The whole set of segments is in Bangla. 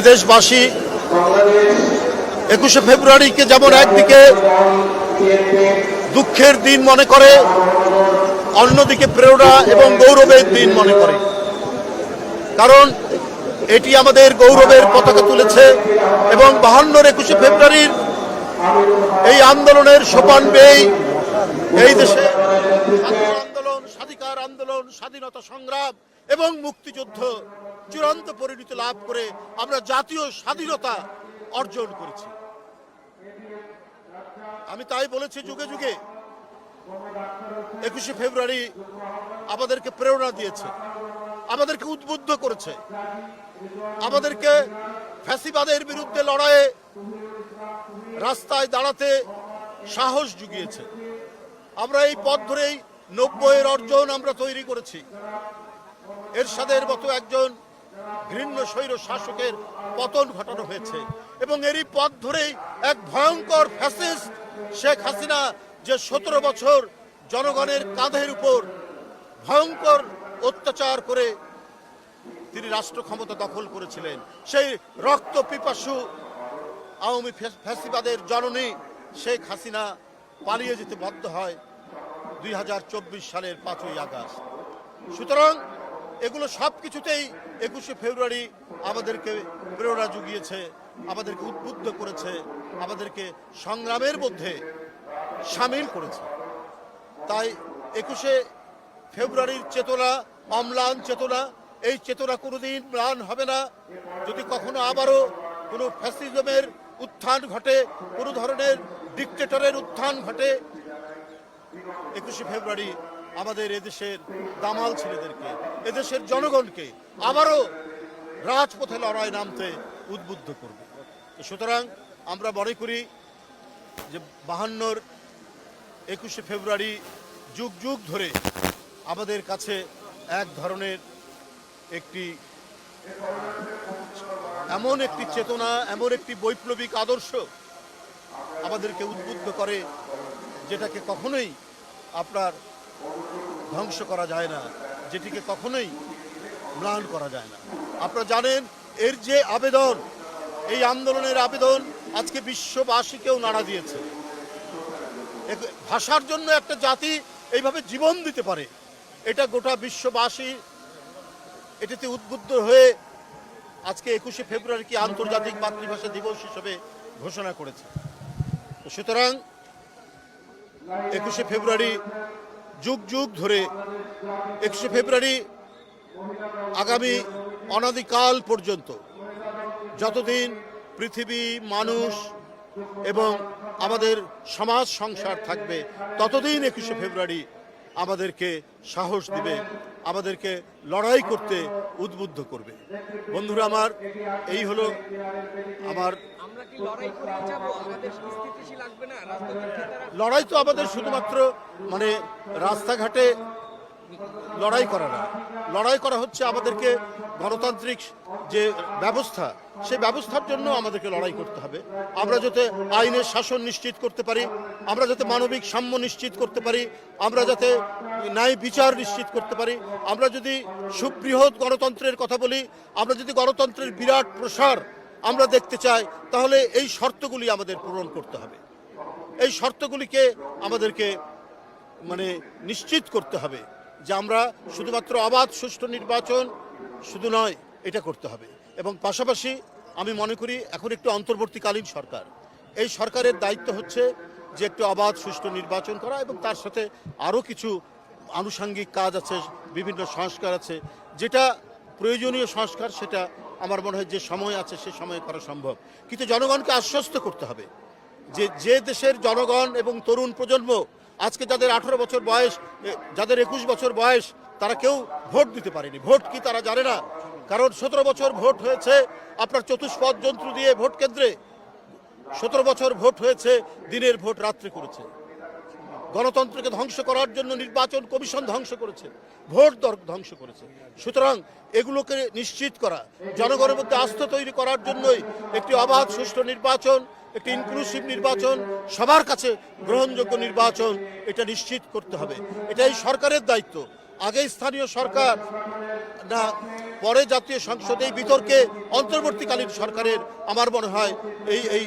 এদেশবাসী, একুশে ফেব্রুয়ারিকে যেমন একদিকে দুঃখের দিন মনে করে, অন্যদিকে প্রেরণা এবং গৌরবের দিন মনে করে। কারণ এটি আমাদের গৌরবের পতাকা তুলেছে এবং বাহান্নর একুশে ফেব্রুয়ারির এই আন্দোলনের সোপান বেই এই দেশে আন্দোলন, স্বাধিকার আন্দোলন, স্বাধীনতা সংগ্রাম এবং মুক্তিযুদ্ধ চূড়ান্ত পরিণতি লাভ করে আমরা জাতীয় স্বাধীনতা অর্জন করেছি। আমি তাই বলেছি যুগে যুগে একুশে ফেব্রুয়ারি আমাদেরকে প্রেরণা দিয়েছে, আমাদেরকে উদ্বুদ্ধ করেছে, আমাদেরকে ফ্যাসিবাদের বিরুদ্ধে লড়াইয়ে রাস্তায় দাঁড়াতে সাহস জুগিয়েছে। আমরা এই পথ ধরেই নব্বইয়ের অর্জন আমরা তৈরি করেছি। এরশাদের মতো একজন ঘৃণ্য স্বৈর শাসকের পতন ঘটানো হয়েছে। এবং এরই পথ ধরেই এক ভয়ঙ্কর ফ্যাসিস্ট শেখ হাসিনা যে সতেরো বছর জনগণের কাঁধের উপর ভয়ঙ্কর অত্যাচার করে তিনি রাষ্ট্র ক্ষমতা দখল করেছিলেন, সেই রক্ত পিপাসু আওয়ামী ফ্যাস- ফ্যাসিবাদের জননী শেখ হাসিনা পালিয়ে যেতে বাধ্য হয় দুই হাজার চব্বিশ সালের পাঁচই আগস্ট। সুতরাং এগুলো সব কিছুতেই একুশে ফেব্রুয়ারি আমাদেরকে প্রেরণা জুগিয়েছে, আমাদেরকে উদ্বুদ্ধ করেছে, আমাদেরকে সংগ্রামের মধ্যে সামিল করেছে। তাই একুশে ফেব্রুয়ারির চেতনা, অম্লান চেতনা, এই চেতনা কোনোদিন ম্লান হবে না। যদি কখনো আবারও কোনো ফ্যাসিজমের উত্থান ঘটে, কোনো ধরনের ডিকটেটরের উত্থান ঘটে, একুশে ফেব্রুয়ারি আমাদের এদেশের দামাল ছেলেদেরকে, এদেশের জনগণকে আবারও রাজপথে লড়াই নামতে উদ্বুদ্ধ করবে। সুতরাং আমরা মনে করি যে বাহান্নর একুশে ফেব্রুয়ারি যুগ যুগ ধরে আমাদের কাছে এক ধরনের একটি এমন একটি চেতনা, এমন একটি বৈপ্লবিক আদর্শ আমাদেরকে উদ্বুদ্ধ করে, যেটাকে কখনোই আপনার ধ্বংস করা যায় না, যেটিকে কখনোই ম্লান করা যায় না। আপনারা জানেন, এর যে আবেদন, এই আন্দোলনের আবেদন আজকে বিশ্ববাসীকেও নাড়া দিয়েছে। ভাষার জন্য একটা জাতি এইভাবে জীবন দিতে পারে, এটা গোটা বিশ্ববাসী এটাতে উদ্বুদ্ধ হয়ে আজকে একুশে ফেব্রুয়ারিকে আন্তর্জাতিক মাতৃভাষা দিবস হিসেবে ঘোষণা করেছে। সুতরাং একুশে ফেব্রুয়ারি যুগ যুগ ধরে একুশে ফেব্রুয়ারি আগামী অনাদিকাল পর্যন্ত যতদিন পৃথিবী, মানুষ এবং আমাদের সমাজ, সংসার থাকবে, ততদিন একুশে ফেব্রুয়ারি আমাদেরকে সাহস দিবে। আমাদেরকে লড়াই করতে উদ্বুদ্ধ করবে। বন্ধুরা আমার এই হলো আমার লড়াই তো আমাদের শুধুমাত্র মানে রাস্তাঘাটে লড়াই করা না। লড়াই করা হচ্ছে আমাদেরকে গণতান্ত্রিক যে ব্যবস্থা, সেই ব্যবস্থার জন্য আমাদেরকে লড়াই করতে হবে। আমরা যাতে আইনের শাসন নিশ্চিত করতে পারি, আমরা যাতে মানবিক সাম্য নিশ্চিত করতে পারি, আমরা যাতে ন্যায় বিচার নিশ্চিত করতে পারি, আমরা যদি সুবৃহৎ গণতন্ত্রের কথা বলি, আমরা যদি গণতন্ত্রের বিরাট প্রসার আমরা দেখতে চাই, তাহলে এই শর্তগুলি আমাদের পূরণ করতে হবে। এই শর্তগুলিকে আমাদেরকে মানে নিশ্চিত করতে হবে। যে আমরা শুধুমাত্র অবাধ সুষ্ঠু নির্বাচন শুধু নয়, এটা করতে হবে। এবং পাশাপাশি আমি মনে করি এখন একটু অন্তর্বর্তীকালীন সরকার। এই সরকারের দায়িত্ব হচ্ছে যে একটু অবাধ সুষ্ঠু নির্বাচন করা এবং তার সাথে আরও কিছু আনুষাঙ্গিক কাজ আছে, বিভিন্ন সংস্কার আছে। যেটা প্রয়োজনীয় সংস্কার, সেটা আমার মনে হয় যে সময় আছে, সে সময়ে করা সম্ভব। কিন্তু জনগণকে আশ্বস্ত করতে হবে যে যে দেশের জনগণ এবং তরুণ প্রজন্ম আজকে যাদের আঠারো বছর বয়স যাদের একুশ বছর বয়স, তারা কেউ ভোট দিতে পারেনি। ভোট কি তারা জানে না? কারণ সতেরো বছর ভোট হয়েছে আপনার চতুষ্পদ যন্ত্র দিয়ে ভোট কেন্দ্রে। সতেরো বছর ভোট হয়েছে, দিনের ভোট রাত্রে করেছে। গণতন্ত্রকে ধ্বংস করার জন্য নির্বাচন কমিশন ধ্বংস করেছে, ভোট ধ্বংস করেছে। সুতরাং এগুলোকে নিশ্চিত করা, জনগণের মধ্যে আস্থা তৈরি করার জন্যই একটি অবাধ, সুষ্ঠু নির্বাচন একটি ইনক্লুসিভ নির্বাচন, সবার কাছে গ্রহণযোগ্য নির্বাচন, এটা নিশ্চিত করতে হবে। এটাই সরকারের দায়িত্ব। আগে স্থানীয় সরকার, না, পরে জাতীয় সংসদে, এই বিতর্কে অন্তর্বর্তীকালীন সরকারের আমার মনে হয় এই এই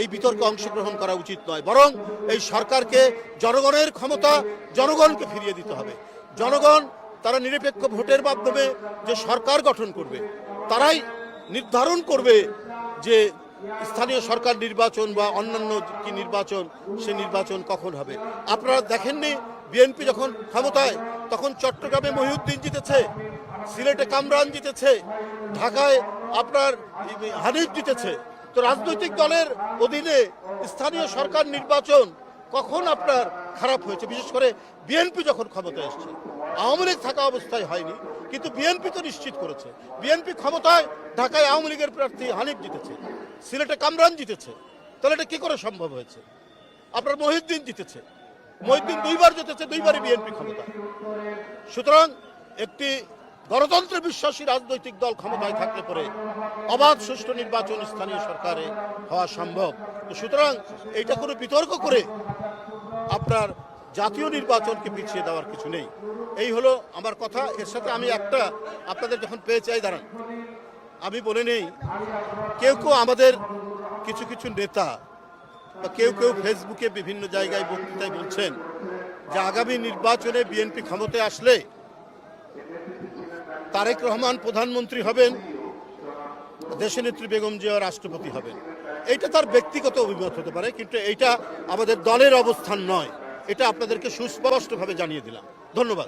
এই বিতর্কে অংশগ্রহণ করা উচিত নয়। বরং এই সরকারকে জনগণের ক্ষমতা, জনগণকে ফিরিয়ে দিতে হবে। জনগণ, তারা নিরপেক্ষ ভোটের মাধ্যমে যে সরকার গঠন করবে, তারাই নির্ধারণ করবে যে স্থানীয় সরকার নির্বাচন বা অন্যান্য কি নির্বাচন, সে নির্বাচন কখন হবে? আপনারা দেখেননি বিএনপি যখন ক্ষমতায়, তখন চট্টগ্রামে মহিউদ্দিন জিতেছে, সিলেটে কামরান জিতেছে, ঢাকায় আপনার হানিফ জিতেছে। তো রাজনৈতিক দলের অধীনে স্থানীয় সরকার নির্বাচন কখন আপনার খারাপ হয়েছে? বিশেষ করে বিএনপি যখন ক্ষমতায় এসছে, আওয়ামী লীগ থাকা অবস্থায় হয়নি, কিন্তু বিএনপি তো নিশ্চিত করেছে। বিএনপি ক্ষমতায়, ঢাকায় আওয়ামী লীগের প্রার্থী হানিফ জিতেছে। সিলেটে কামরান জিতেছে। তাহলে এটা কি করে সম্ভব হয়েছে? আপনার মহিউদ্দিন জিতেছে। মহিউদ্দিন দুইবার জিতেছে, দুইবারই বিএনপি ক্ষমতায় সুতরাং একটি গণতন্ত্রে বিশ্বাসী রাজনৈতিক দল ক্ষমতায় থাকলে পরে অবাধ, সুষ্ঠু নির্বাচন স্থানীয় সরকারে হওয়া সম্ভব। তো সুতরাং এইটা কোনো বিতর্ক করে আপনার জাতীয় নির্বাচনকে পিছিয়ে দেওয়ার কিছু নেই। এই হলো আমার কথা। এর সাথে আমি একটা আপনাদের যখন পেয়ে চাই, দাঁড়ান। আমি বলে নেই, কেউ কেউ আমাদের কিছু কিছু নেতা বা কেউ কেউ ফেসবুকে বিভিন্ন জায়গায় বক্তৃতায় বলছেন যে আগামী নির্বাচনে বিএনপি ক্ষমতায় আসলে তারেক রহমান প্রধানমন্ত্রী হবেন, দেশনেত্রী বেগম জিয়া রাষ্ট্রপতি হবেন। এইটা তার ব্যক্তিগত অভিমত হতে পারে, কিন্তু এইটা আমাদের দলের অবস্থান নয়। এটা আপনাদেরকে সুস্পষ্টভাবে জানিয়ে দিলাম। ধন্যবাদ।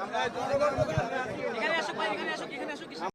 এখানে আসুক ভাই, এখানে আসুক, এখানে আসুক,